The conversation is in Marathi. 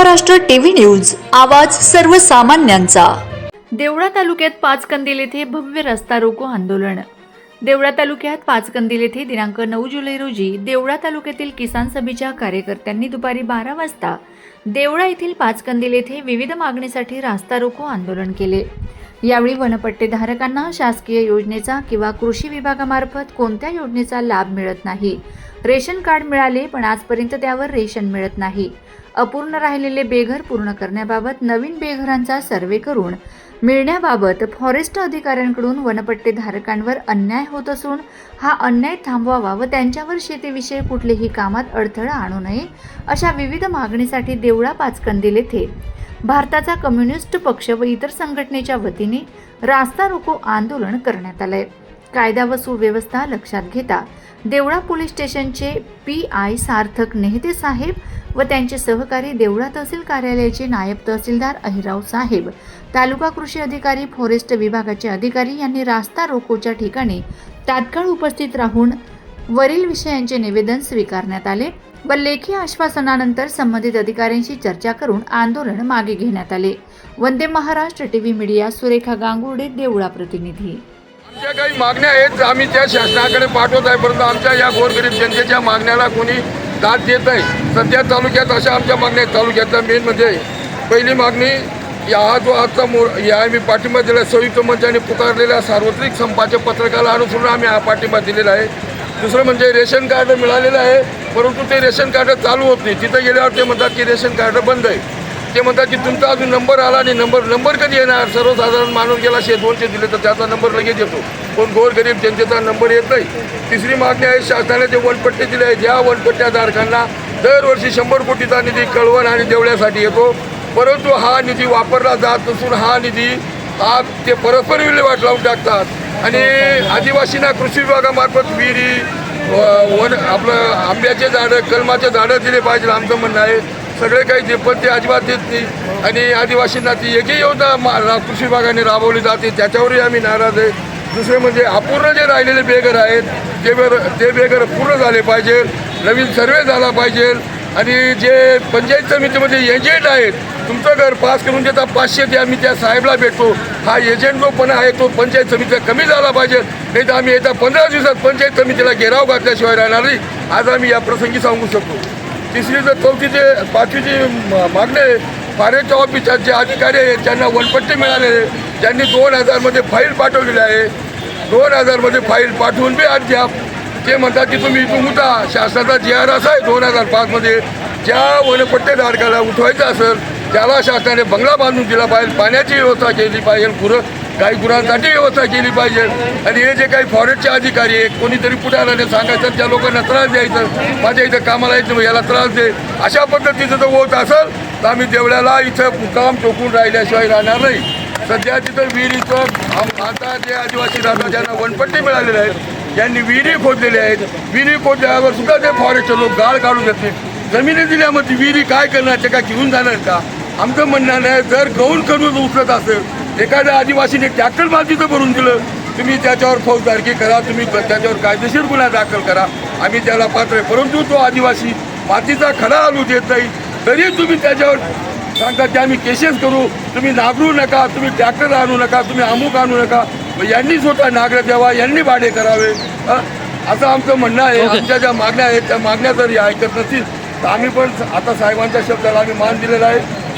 महाराष्ट्र टीव्ही न्यूज आवाज सर्वसामान्यांचा. देवळा तालुक्यात पाच कंदिल येथे भव्य रस्ता रोको आंदोलन. देवळा तालुक्यात पाचकंदील येथे दिनांक नऊ जुलै रोजी देवळा तालुक्यातील किसान सभेच्या कार्यकर्त्यांनी दुपारी बारा वाजता देवळा येथील पाचकंदील येथे विविध मागणीसाठी रास्ता रोको आंदोलन केले. यावेळी वनपट्टेधारकांना शासकीय योजनेचा किंवा कृषी विभागामार्फत कोणत्या योजनेचा लाभ मिळत नाही? रेशन कार्ड मिळाले पण आजपर्यंत त्यावर रेशन मिळत नाही. अपूर्ण राहिलेले बेघर पूर्ण करण्याबाबत नवीन बेघरांचा सर्वे करून मिळण्याबाबत फॉरेस्ट अधिकाऱ्यांकडून वनपट्टेधारकांवर अन्याय होत असून हा अन्याय थांबवावा व त्यांच्यावर शेतीविषयी कुठलेही कामात अडथळा आणू नये अशा विविध मागणीसाठी देवळा पाचकंदील येथे भारताचा कम्युनिस्ट पक्ष व इतर संघटनेच्या वतीने रास्ता रोको आंदोलन करण्यात आलंय. कायदा व सुव्यवस्था लक्षात घेता देवळा पोलीस स्टेशनचे पी आय सार्थक नेहते साहेब व त्यांचे सहकारी देवळा तहसील कार्यालयाचे नायब तहसीलदार अहिराव साहेब. तालुका कृषी अधिकारी फॉरेस्ट विभागाचे अधिकारी यांनी रास्ता रोकोच्या ठिकाणी तात्काळ उपस्थित राहून वरील विषयांचे निवेदन स्वीकारण्यात आले व लेखी आश्वासनानंतर संबंधित अधिकाऱ्यांशी चर्चा करून आंदोलन मागे घेण्यात आले. वंदे महाराष्ट्र टीव्ही मीडिया सुरेखा गांगुर्डे देवळा प्रतिनिधी. आमच्या काही मागण्या आहेत आम्ही त्या शासनाकडे पाठवत आहे परंतु आमच्या या गोरगरीब जनतेच्या मागण्याला कोणी दाद देत नाही सध्या तालुक्यात अशा आमच्या मागण्या आहेत. तालुक्यातल्या मेन म्हणजे पहिली मागणी या हा जो आजचा मो या आम्ही पाठिंबा दिला संयुक्त मंचाने पुकारलेल्या सार्वत्रिक संपाच्या पत्रकाला अनुसरून आम्ही हा पाठिंबा दिलेला आहे. दुसरं म्हणजे रेशन कार्ड मिळालेलं आहे परंतु ते रेशन कार्ड चालू होत नाही. तिथं गेल्यावर ते म्हणतात की रेशन कार्ड बंद आहे. ते म्हणतात की तुमचा अजून नंबर आला आणि नंबर नंबर कधी येणार? सर्वसाधारण माणूस गेला शे दोनशे दिले तर त्याचा नंबर लगेच येतो. पण गोरगरीब जनतेचा नंबर येत नाही. तिसरी मागणी आहे शासनाने जे वनपट्टे दिले आहेत ज्या वनपट्ट्याधारकांना दरवर्षी शंभर कोटीचा निधी कळवण आणि देवळ्यासाठी येतो. परंतु हा निधी वापरला जात नसून हा निधी हा ते परस्पर विल्हेवाट लावून टाकतात. आणि आदिवासींना कृषी विभागामार्फत विहिरी व- वन आपलं आंब्याचे झाडं कलमाचे झाडं दिले पाहिजे आमचं म्हणणं आहे. सगळे काही ते पण ते अजिबात देत नाही. आणि आदिवासींना ती एकही योजना मा- रा- कृषी विभागाने राबवली जाते. त्याच्यावरही आम्ही नाराज आहे. दुसरे म्हणजे अपूर्ण जे राहिलेले बेघर आहेत ते बेर ते बेघर पूर्ण झाले पाहिजे. नवीन सर्वे झाला पाहिजे. आणि जे पंचायत समितीमध्ये एजंट आहेत तुमचं घर पास करून देता पाचशे द्या मी त्या साहेबला भेटतो. हा एजंट जो पण आहे तो पंचायत समितीचा कमी झाला पाहिजे. नाही तर आम्ही येत्या पंधरा दिवसात पंचायत समितीला घेराव घातल्याशिवाय राहणार नाही. आज आम्ही या प्रसंगी सांगू शकतो. तिसरी जर चौथीचे पाचवीचे मागणे मागणी आहे ऑफिसात जे अधिकारी आहेत ज्यांना वनपट्टे मिळाले ज्यांनी दोन हजारमध्ये फाईल पाठवलेली आहे दोन हजारमध्ये फाईल पाठवून बी अद्याप ते म्हणतात की तुम्ही इथून उठा शासनाचा जी आर असा आहे दोन हजार पाचमध्ये ज्या वनपट्टेधारकाला उठवायचं असेल त्याला शासनाने बंगला बांधून दिला पाहिजे पाण्याची व्यवस्था केली पाहिजे गुरं काही गुरांसाठी व्यवस्था केली पाहिजे. आणि हे जे काही फॉरेस्टचे अधिकारी आहेत कोणीतरी पुढाऱ्याने सांगायचं त्या लोकांना त्रास द्यायचं माझ्या इथं कामाला यायचं मग याला त्रास दे. अशा पद्धतीचं जर होत असेल तर आम्ही देवळ्याला इथं काम टोकून राहिल्याशिवाय राहणार नाही. सध्या तिथं विहिरीचं आता जे आदिवासी राहतात ज्यांना वनपट्टी मिळालेले आहेत ज्यांनी विहिरी खोदलेल्या आहेत विहिरी खोदल्यावर सुद्धा ते फॉरेस्टचे लोक गाळ काढून घेतले. जमिनी दिल्यामध्ये विहिरी काय करणार ते काय घेऊन जाणार का? आमचं म्हणणं आहे जर गौण करून उचलत असेल एखाद्या आदिवासीने ट्रॅक्टर मातीचं भरून दिलं तुम्ही त्याच्यावर फौजदारकी करा तुम्ही त्याच्यावर कायदेशीर गुन्हा दाखल करा आम्ही त्याला पात्र आहे. परंतु तो आदिवासी मातीचा खडा आणू देत नाही तरी तुम्ही त्याच्यावर सांगता की आम्ही केसेस करू तुम्ही नागरू नका तुम्ही ट्रॅक्टर आणू नका तुम्ही अमुक आणू नका. यांनी स्वतः नागरं द्यावा यांनी भाडे करावे? असं आमचं म्हणणं आहे. आमच्या ज्या मागण्या आहेत त्या मागण्या जर ऐकत नसतील तर आम्ही पण आता साहेबांच्या शब्दाला आम्ही मान दिलेला आहे.